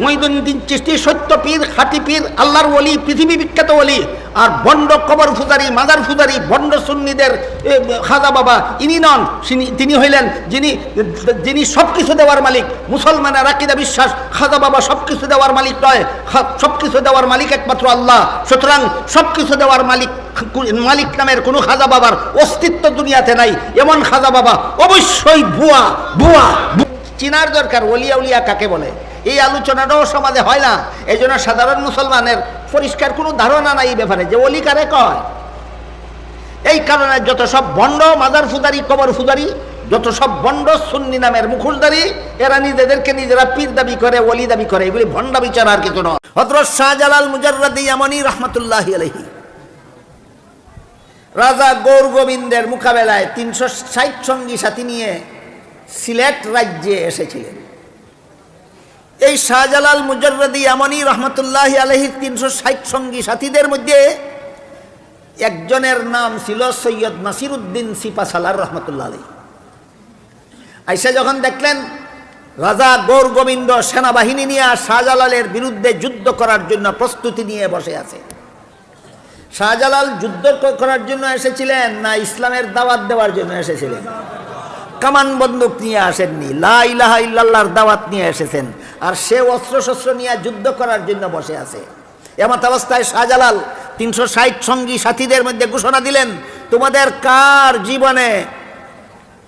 মঈদুদ্দিন চিস্তি সত্য পীর, খাটি পীর, আল্লাহর ওলি, পৃথিবী বিখ্যাত ওলি, আর বন্ড কবর ফুজারি, মাজার ফুজারি, বন্ড সুন্নিদের খাজা বাবা, ইনি নন তিনি- হইলেন যিনি যিনি সব কিছু দেওয়ার মালিক, মুসলমানের আকিদা বিশ্বাস, খাজা বাবা সব কিছু দেওয়ার মালিক নয় সব কিছু দেওয়ার মালিক একমাত্র আল্লাহ, সুতরাং সব কিছু দেওয়ার মালিক মালিক নামের কোনো খাজা বাবার অস্তিত্ব দুনিয়াতে নাই, এমন খাজা বাবা অবশ্যই ভুয়া ভুয়া চিনার দরকার, ওলিয়া উলিয়া কাকে বলে? এই আলোচনাটাও সমাজে হয় না। এই জন্য সাধারণ মুসলমানের পরিষ্কার কোনো ধারণা নাই এই ব্যাপারে, যে অলি কারে কয়। এই কারণে যত সব বন্ড মাদার ফুদারি কবর ফুদারি যত সব বন্ড সুন্নি নামের মুখোশদারি এরা নিজেদেরকে নিজেরা পীর দাবি করে, অলি দাবি করে, এগুলি ভণ্ডা বিচার আর কিছু নয়। হজরত শাহজালাল এমনই রহমতুল্লাহ আলহী রাজা গৌর গোবিন্দের মোকাবেলায় তিনশো ষাট সঙ্গী সাথী নিয়ে সিলেট রাজ্যে এসেছিলেন। এই শাহজালাল মুজরদি এমনই রহমতুল্লাহ আলহির তিনশো ষাট সঙ্গী সাথীদের মধ্যে একজনের নাম ছিল সৈয়দ নাসির উদ্দিন সিপাসালার রহমতুল্লাহ আলহী আইসা যখন দেখলেন রাজা গৌর গোবিন্দ সেনাবাহিনী নিয়ে শাহজালালের বিরুদ্ধে যুদ্ধ করার জন্য প্রস্তুতি নিয়ে বসে আছে। শাহজালাল যুদ্ধ করার জন্য এসেছিলেন না ইসলামের দাওয়াত দেওয়ার জন্য এসেছিলেন? কামান বন্দুক নিয়ে আসেননি। লা ইলাহা দাওয়াত নিয়ে এসেছেন। আর সে অস্ত্রশস্ত্র নিয়ে যুদ্ধ করার জন্য বসে আছে। এমত অবস্থায় শাহজালাল তিনশো ষাট সঙ্গী সাথীদের মধ্যে ঘোষণা দিলেন, তোমাদের কার জীবনে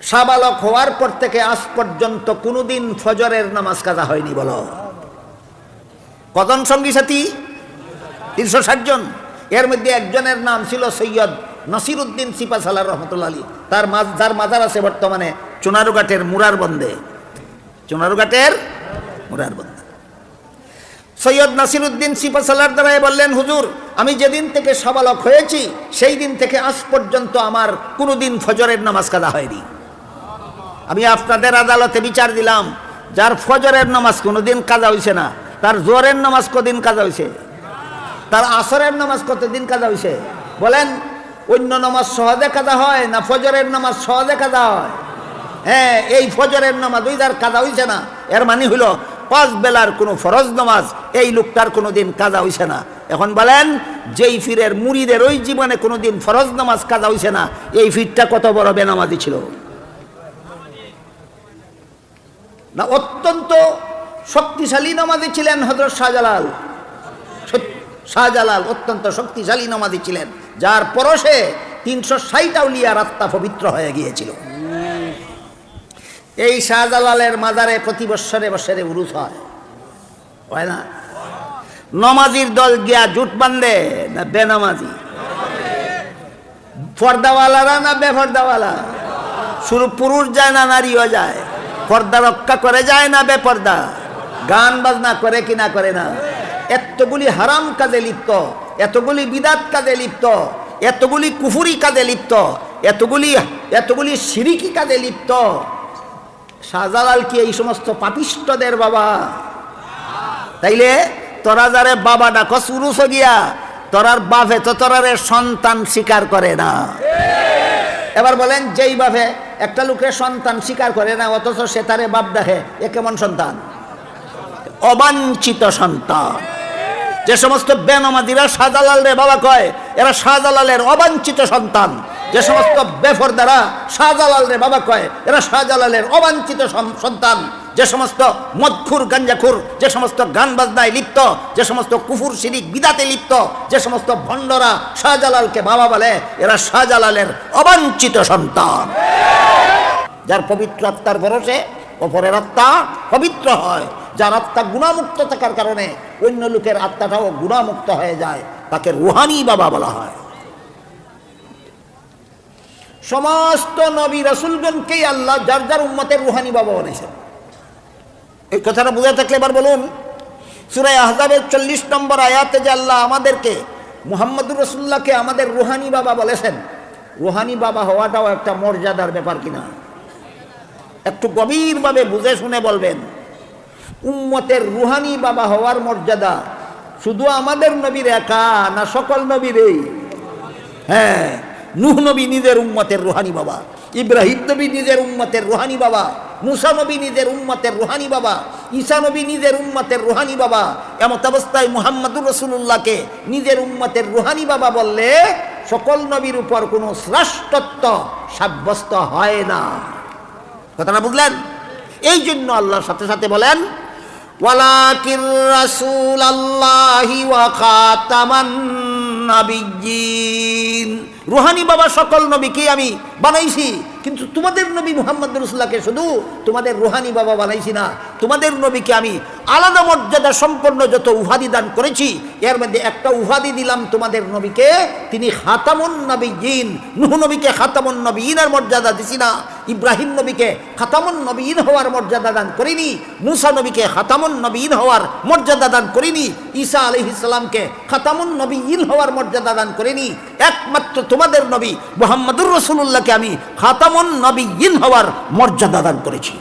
সাবালক হওয়ার পর থেকে আজ পর্যন্ত কোনোদিন ফজরের নামাজ কাজা হয়নি বলো? কজন সঙ্গী সাথী? তিনশো ষাট জন। এর মধ্যে একজনের নাম ছিল সৈয়দ নাসির উদ্দিন সিপাসালার রহমতুল্লা আলী। তার যার মাজার আছে বর্তমানে চুনারুঘাটের মুরার বন্দে চুনারুঘাটের মুরার বন্দে সৈয়দ নাসির উদ্দিন সিপাসালার দ্বারাই বললেন, হুজুর, আমি যেদিন থেকে সাবালক হয়েছি, সেই দিন থেকে আজ পর্যন্ত আমার কোনোদিন ফজরের নামাজ কাদা হয়নি। আমি আপনাদের আদালতে বিচার দিলাম, যার ফজরের নামাজ কোনোদিন কাজা হয়েছে না, তার জোরের নামাজ কদিন কাজা হয়েছে তার আসরের নামাজ কতদিন কাজা হয়েছে বলেন অন্য নামাজ সহজে কাজা হয় না ফজরের নামাজ সহজে কাজা হয়? হ্যাঁ এই ফজরের নামাজ ওই যার কাজা হইছে না। এর মানে হইল পাঁচ বেলার কোনো ফরজ নামাজ এই লোকটার কোনো দিন কাজা হইছে না। এখন বলেন, যেই ফিরের মুড়িদের ওই জীবনে কোনো দিন ফরজ নামাজ কাজা হইছে না, এই ফিরটা কত বড় বেনামাজি ছিল। না, অত্যন্ত শক্তিশালী নামাজি ছিলেন হজরত শাহজালাল। শাহজালাল অত্যন্ত শক্তিশালী নামাজি ছিলেন। যার পরশে তিনশো ষাট আউলিয়ার আত্মা পবিত্র হয়ে গিয়েছিল। এই শাহজালালের মাজারে প্রতি বৎসরে বৎসরে উরুস হয়। হয় না? নমাজির দল গিয়া জুট বান্ধে না বেনামাজি? পর্দাওয়ালারা না বেফর্দাওয়ালা? শুরু পুরুষ যায় না নারীও যায়। পর্দা রক্ষা করে যায় না বেপর্দা? গান বাজনা করে কি না করে না? এতগুলি হারাম কাজে লিপ্ত। এতগুলি বিদাত কাজে লিপ্ত, এতগুলি কুফুরি কাজে লিপ্ত, এতগুলি এতগুলি সিরিকি কাজে লিপ্ত। শাহজালাল কি এই সমস্ত পাপিষ্টদের বাবা? তাইলে তোরা যারে বাবা ডাকস, উরুস গিয়া তোরার বাপে তো তোরারে সন্তান স্বীকার করে না। এবার বলেন, যেই বাপে একটা লোকের সন্তান স্বীকার করে না, অথচ সে তারে বাপ দেখে, এ কেমন সন্তান? অবাঞ্ছিত সন্তান। যে সমস্ত বেনামাদিরা শাহজালাল রে বাবা কয়, এরা শাহজালালের অবাঞ্ছিত সন্তান। যে সমস্ত বেফর দ্বারা শাহজালাল রে বাবা কয়, এরা শাহজালালের অবাঞ্ছিত সন্তান। যে সমস্ত মদখুর, গাঞ্জাখুর, যে সমস্ত গান বাজনায় লিপ্ত, যে সমস্ত কুফুর, শিরিক, বিদাতে লিপ্ত, যে সমস্ত ভণ্ডরা শাহজালালকে বাবা বলে, এরা শাহজালালের অবাঞ্ছিত সন্তান। যার পবিত্র আত্মার ভরসে অপরের আত্মা পবিত্র হয়। যার আত্মা গুণামুক্ত থাকার কারণে অন্য লোকের আত্মাটাও গুণামুক্ত হয়ে যায়, তাকে রুহানি বাবা বলা হয়। সমস্ত নবী রসুলগণকেই আল্লাহ যার যার উম্মতের রুহানি বাবা বানিয়েছেন। এই কথাটা বুঝে থাকলে এবার বলুন সুরাই আহজাবের চল্লিশ নম্বর আয়াতে যে আল্লাহ আমাদেরকে, মুহাম্মদুর রসুল্লাহকে আমাদের রুহানি বাবা বলেছেন, রুহানি বাবা হওয়াটাও একটা মর্যাদার ব্যাপার কিনা? একটু গভীরভাবে বুঝে শুনে বলবেন। উম্মতের রুহানি বাবা হওয়ার মর্যাদা। শুধু আমাদের নবীর একা না সকল নবীরেই। হ্যাঁ নুহ নবী নিজের উম্মতের রুহানি বাবা, ইব্রাহিম নবী নিজের উম্মতের রুহানি বাবা, মুসা নবী নিজের উম্মতের রুহানি বাবা, ঈসা নবী নিজের উম্মতের রুহানি বাবা, এমত অবস্থায় মুহাম্মদুর রসুল্লাহকে নিজের উম্মতের রুহানি বাবা বললে সকল নবীর উপর কোনো শ্রেষ্ঠত্ব সাব্যস্ত হয় না। কথাটা বুঝলেন? এই জন্য আল্লাহর সাথে সাথে বলেন ওয়ালাকির রাসূল আল্লাহি وخاتم النبيين রুহানি বাবা সকল নবীকে আমি বানাইছি, কিন্তু তোমাদের নবী মুহাম্মদ রসুল্লাহকে শুধু তোমাদের রুহানি বাবা বানাইছি না, তোমাদের নবীকে আমি আলাদা মর্যাদা সম্পন্ন যত উহাদি দান করেছি, এর মধ্যে একটা উহাদি দিলাম তোমাদের নবীকে, তিনি খাতামুন নবীন। নুহ নবীকে খাতামুন নবীনের মর্যাদা দিছি না, ইব্রাহিম নবীকে খাতামুন নবীন হওয়ার মর্যাদা দান করিনি, মুসা নবীকে খাতামুন নবীন হওয়ার মর্যাদা দান করিনি, ঈসা আলহি ইসলামকে খাতামুন নবীন হওয়ার মর্যাদা দান করিনি। একমাত্র তোমাদের নবী মোহাম্মদুর রসুল্লাহকে আমি খাতামুন নবীন হওয়ার মর্যাদা দান করেছি।